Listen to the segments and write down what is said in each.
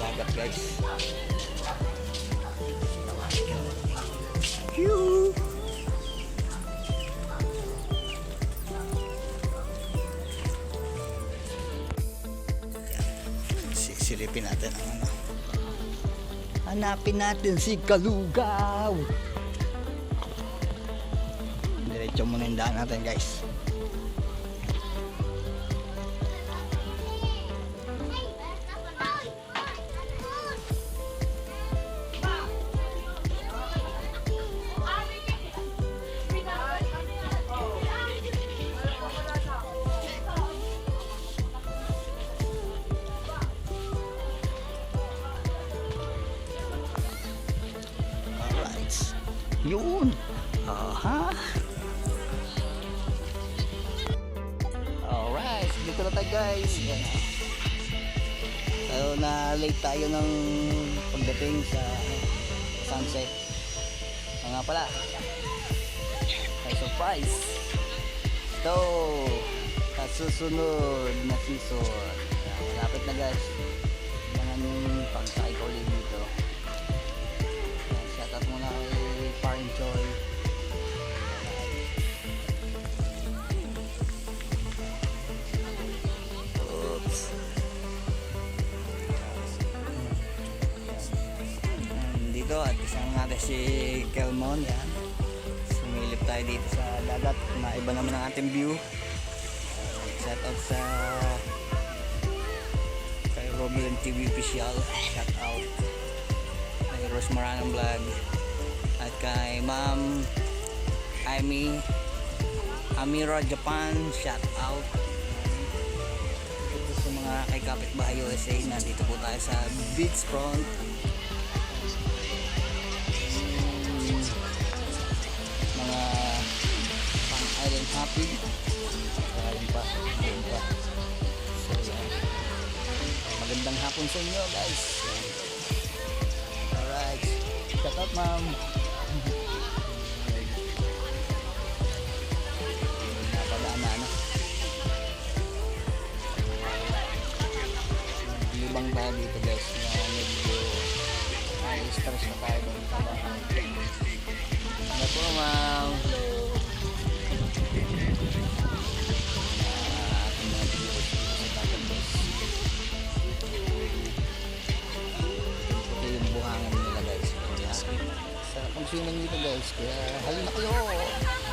dagat guys. Phew! Sisilipin natin ang ano. Hanapin natin si Kalugaw. Diretso muna yung daan natin guys. Yun. Aha. Alright. Dito na tayo guys. Yan. So na late tayo ng pagdating sa ano, sunset. O nga pala. May surprise. So, sa susunod na season. Malapit na guys. Kailangan yung pagsakay kay Parin Joy. Oops. Yan, Dito at isang natin si Kelmon yan. Sumilip tayo dito sa dagat. Naiba naman ang ating view. Shoutout sa kay Robin TV Official. Shout out kay Rose Maranang Vlog kay Ma'am Amy Amira Japan shout out. Ito sa mga kay Kapitbahay USA nandito po tayo sa beach front Yung mga pang island hopping ayun pa ayun pa. So yan magandang hapon sa inyo guys. Alright. Shout out ma'am tayo dito guys na medyo ay stress na tayo doon sa bahay ano po ma'am Ah, buhangin nila guys. Kaya, sarap ang swimming dito guys. Kaya halina kayo.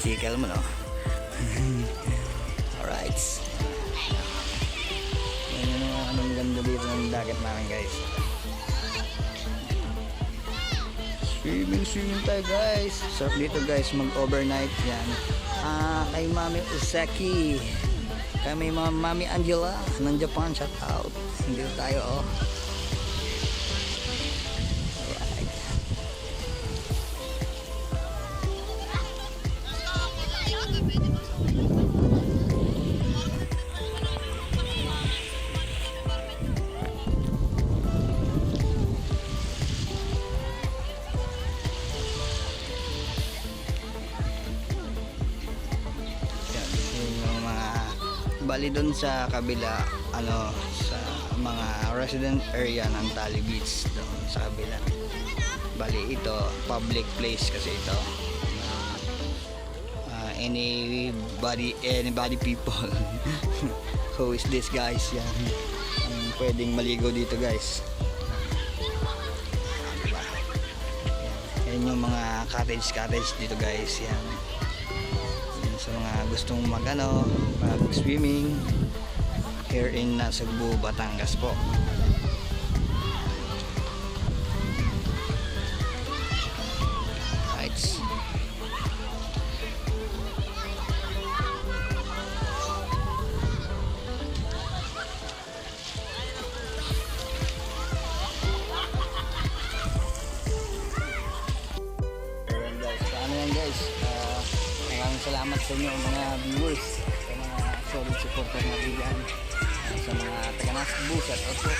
Sikal mo no. Alright. Yan yung mga anong ganda dito ng dagat namin guys. Swimming, swimming tayo guys. Sarap dito guys, mag-overnight yan. Ah, kay Mami Usaki. Kay may mga Mami Angela ng Japan, shout out. Dito tayo oh. Bali doon sa kabila ano sa mga resident area ng Tali Beach doon sa kabila. Bali ito public place kasi ito. Uh, anybody anybody people who is this guys yan. Ang pwedeng maligo dito guys. Yan yung mga cottage cottage dito guys yan sa mga gustong mag ano, mag swimming here in Nasugbu, Batangas po. So ano yan guys, maraming salamat sa inyo mga viewers, sa mga solid supporter na bigyan, ah, sa mga taga-Nasbu, shout out po.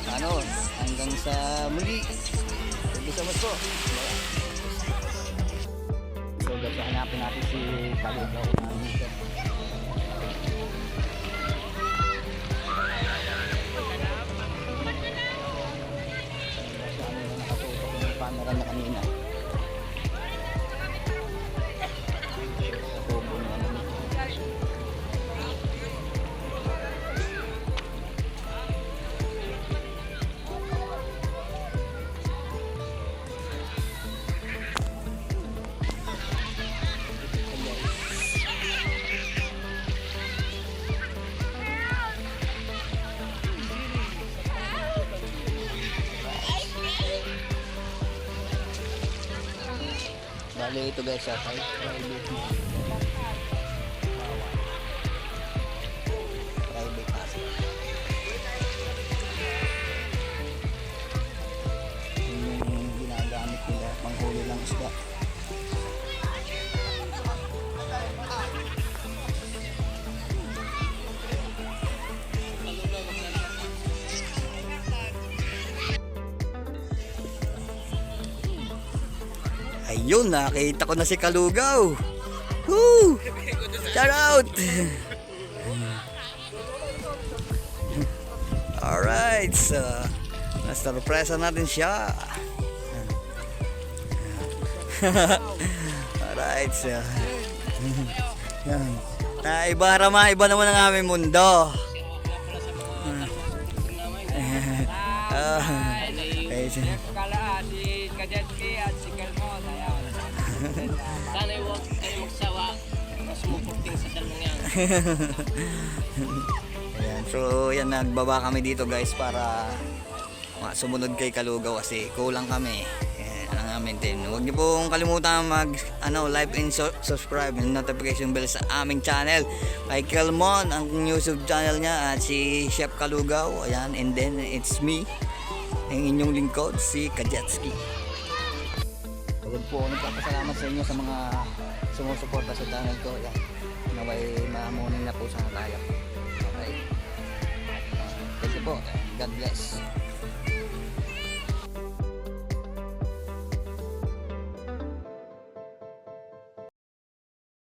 So, ano, hanggang sa muli, thank you so guys, hanapin natin si yung camera na kanina. Bali ito guys, sa kahit Ayun, nakita ko na si Kalugaw. Woo! Shout out! Alright, so na-surpresa natin siya. Alright, so. Na iba rama, iba naman ang aming mundo. Ah, eh, Sana huwag kayo magsawa. Mas mupukting sa dalawang yan. Ayan, so yan nagbaba kami dito guys para sumunod kay Kalugaw kasi kulang kami. Ayan, ang amin din. Huwag niyo pong kalimutan mag ano, like and su- subscribe and notification bell sa aming channel. Kay Kelmon, ang YouTube channel niya at si Chef Kalugaw. Ayan, and then it's me, ang inyong lingkod, si Kajetski. Tugod po, nagpapasalamat sa inyo sa mga sumusuporta sa channel ko. Yan. Naway maamunin na po sana tayo. Okay. Thank you po. God bless.